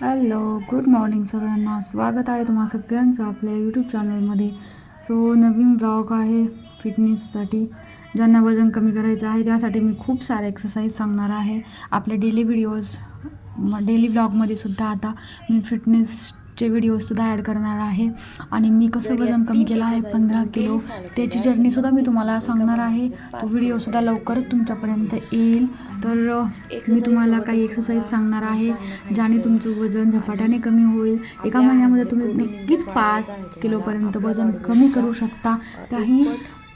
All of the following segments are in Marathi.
हॅलो गुड मॉर्निंग सगळ्यांना. स्वागत आहे तुम्हा सगळ्यांचं आपल्या यूट्यूब चॅनलमध्ये सो नवीन ब्लॉग आहे फिटनेससाठी ज्यांना वजन कमी करायचं आहे त्यासाठी मी खूप सारे एक्सरसाइज सांगणार आहे. आपले डेली व्हिडिओज डेली ब्लॉगमध्ये सुद्धा आता मी फिटनेस फिटनेसचे व्हिडिओजसुद्धा ॲड करणार आहे. आणि मी कसं वजन कमी केलं आहे? पंधरा किलो. त्याची जर्नीसुद्धा मी तुम्हाला सांगणार आहे. तो व्हिडिओसुद्धा लवकरच तुमच्यापर्यंत येईल. तर मी तुम्हाला काही एक्सरसाइज सांगणार आहे ज्याने तुमचं वजन झपाट्याने कमी होईल. एका महिन्यामध्ये तुम्ही नक्कीच पाच किलोपर्यंत वजन कमी करू शकता. त्याही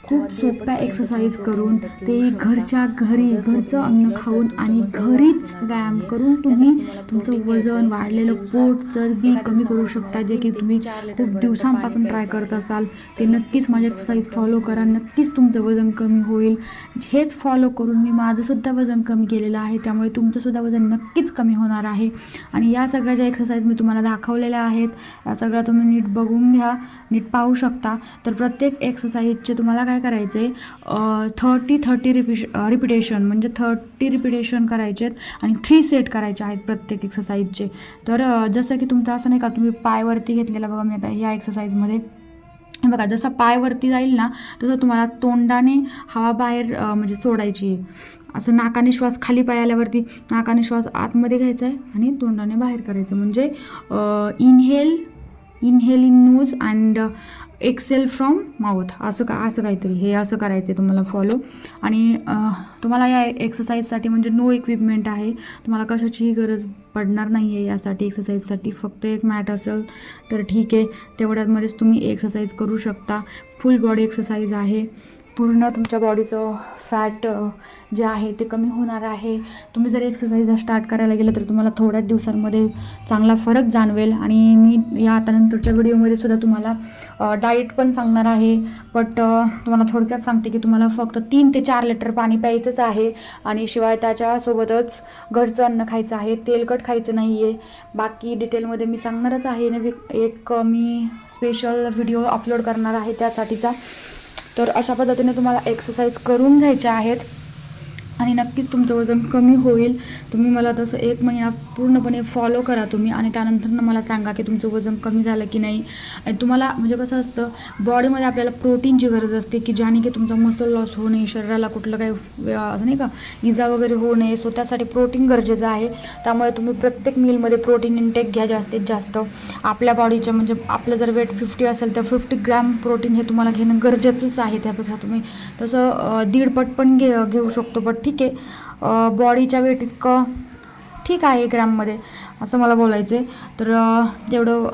खूप सोप्या एक्सरसाइज करून ते घरच्या घरी घरचं अन्न खाऊन आणि घरीच व्यायाम करून तुम्ही तुमचं वजन वाढलेलं पोट चरबी कमी करू शकता जे की तुम्ही खूप दिवसांपासून ट्राय करत असाल. ते नक्कीच माझे एक्सरसाइज फॉलो करा. नक्कीच तुमचं वजन कमी होईल. हेच फॉलो करून मी माझंसुद्धा वजन कमी केलेलं आहे. त्यामुळे तुमचंसुद्धा वजन नक्कीच कमी होणार आहे. आणि या सगळ्या ज्या एक्सरसाइज मी तुम्हाला दाखवलेल्या आहेत या सगळ्या तुम्ही नीट बघून घ्या. नीट पाहू शकता. तर प्रत्येक एक्सरसाइजचे तुम्हाला काय करायचं आहे थर्टी थर्टी रिपिश रिपिटेशन म्हणजे थर्टी रिपिटेशन करायचे आहेत आणि थ्री सेट करायचे आहेत प्रत्येक एक्सरसाइजचे तर जसं की तुमचं असं नाही का तुम्ही पायवरती घेतलेला बघा मी आता ह्या एक्सरसाइजमध्ये बघा जसा पाय वरती जाईल ना तसं तुम्हाला तोंडाने हवा बाहेर म्हणजे सोडायची आहे. असं नाकाने श्वास खाली पाय आल्यावरती नाकाने श्वास आतमध्ये घ्यायचा आहे आणि तोंडाने बाहेर करायचं म्हणजे inhale inhale in nose and exhale from mouth असं का असं काहीतरी. हे असं करायचं आहे तुम्हाला फॉलो आणि तुम्हाला या एक्सरसाइजसाठी म्हणजे नो इक्विपमेंट आहे. तुम्हाला कशाचीही गरज पडणार नाही आहे यासाठी एक्सरसाइजसाठी फक्त एक मॅट असेल तर ठीक आहे. तेवढ्यामध्येच तुम्ही एक्सरसाइज करू शकता. फुल बॉडी एक्सरसाइज आहे. पूर्ण तुमच्या बॉडीचं फॅट जे आहे ते कमी होणार आहे. तुम्ही जर एक्सरसाइज स्टार्ट करायला गेलं तर तुम्हाला थोड्याच दिवसांमध्ये चांगला फरक जाणवेल. आणि मी या आता नंतरच्या व्हिडिओमध्ये सुद्धा तुम्हाला डाएट पण सांगणार आहे. बट तुम्हाला थोडक्यात सांगते की तुम्हाला फक्त तीन ते चार लिटर पाणी प्यायचंच आहे. आणि शिवाय त्याच्यासोबतच घरचं अन्न खायचं आहे. तेलकट खायचं नाही आहे बाकी डिटेलमध्ये मी सांगणारच आहे. नवी एक मी स्पेशल व्हिडिओ अपलोड करणार आहे त्यासाठीचा. तर अशा पद्धतीने तुम्हाला एक्सरसाइज करून घ्यायच्या आहेत. आणि नक्कीच तुमचं वजन कमी होईल. तुम्ही मला तसं एक महिना पूर्णपणे फॉलो करा तुम्ही आणि त्यानंतर मला सांगा की तुमचं वजन कमी झालं की नाही. आणि तुम्हाला म्हणजे कसं असतं बॉडीमध्ये आपल्याला प्रोटीनची गरज असते की ज्याने की तुमचा मसल लॉस होऊ नये शरीराला कुठलं काही असं नाही का इजा वगैरे होऊ नये. सो त्यासाठी प्रोटीन गरजेचं आहे. त्यामुळे तुम्ही प्रत्येक मीलमध्ये प्रोटीन इंटेक घ्या जास्तीत जास्त. आपल्या बॉडीच्या म्हणजे आपलं जर वेट फिफ्टी असेल तर फिफ्टी ग्रॅम प्रोटीन हे तुम्हाला घेणं गरजेचंच आहे त्यापेक्षा तुम्ही. तसं दीडपट पण घे घेऊ शकतो. बट ठीक आहे बॉडीच्या वेट इतकं ठीक आहे ग्रॅममध्ये असं मला बोलायचं आहे तर तेवढं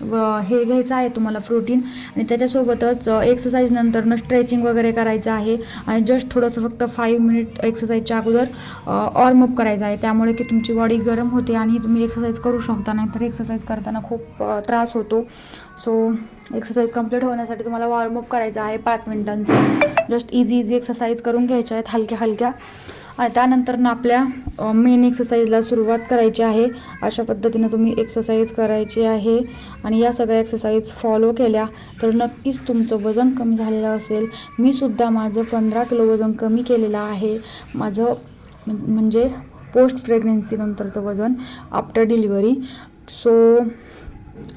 व- हे घ्यायचं आहे तुम्हाला प्रोटीन आणि त्याच्यासोबतच एक्सरसाइज नंतरनं स्ट्रेचिंग वगैरे करायचं आहे. आणि जस्ट थोडंसं फक्त फाईव्ह मिनिट एक्सरसाइजच्या अगोदर वॉर्मअप करायचं आहे. त्यामुळे की तुमची बॉडी गरम होते आणि तुम्ही एक्सरसाइज करू शकता. नाहीतर एक्सरसाइज करताना खूप त्रास होतो. सो एक्सरसाइज कंप्लीट होण्यासाठी तुम्हाला वॉर्मअप करायचं आहे पाच मिनिटांचं. जस्ट इझी इझी एक्सरसाइज करून घ्यायच्या आहेत हलक्या हलक्या आणि त्यानंतर आपल्या मेन एक्सरसाइजला सुरुवात करायची आहे. अशा पद्धतीनं तुम्ही एक्सरसाइज करायची आहे आणि या सगळ्या एक्सरसाइज फॉलो केल्या तर नक्कीच तुमचं वजन कमी झालेलं असेल. मी सुद्धा माझं पंधरा किलो वजन कमी केलेलं आहे. माझं म्हणजे पोस्ट प्रेग्नेन्सीनंतरचं वजन आफ्टर डिलिव्हरी सो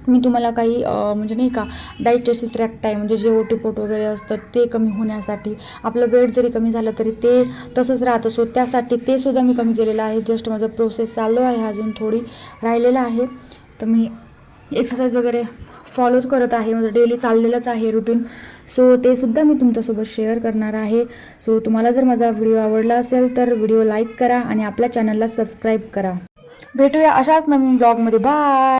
मी तुम्हाला काही म्हणजे नाही का डायजेस्टिव्ह ट्रॅक्ट आहे म्हणजे जे ओटीपोट वगैरे असतं ते कमी होण्यासाठी आपलं वेट जरी कमी झालं तरी ते तसंच राहतं. सो त्यासाठी ते सुद्धा मी कमी केलेलं आहे. जस्ट माझं प्रोसेस चालू आहे अजून थोडी राहिलेलं आहे. तर मी एक्सरसाइज वगैरे फॉलोच करत आहे म्हणजे डेली चाललेलंच आहे रुटीन सो ते सुद्धा मी तुमच्यासोबत शेअर करणार आहे. सो तुम्हाला जर माझा व्हिडिओ आवडला असेल तर व्हिडिओ लाईक करा आणि आपल्या चॅनलला सबस्क्राईब करा. भेटूया अशाच नवीन ब्लॉगमध्ये बाय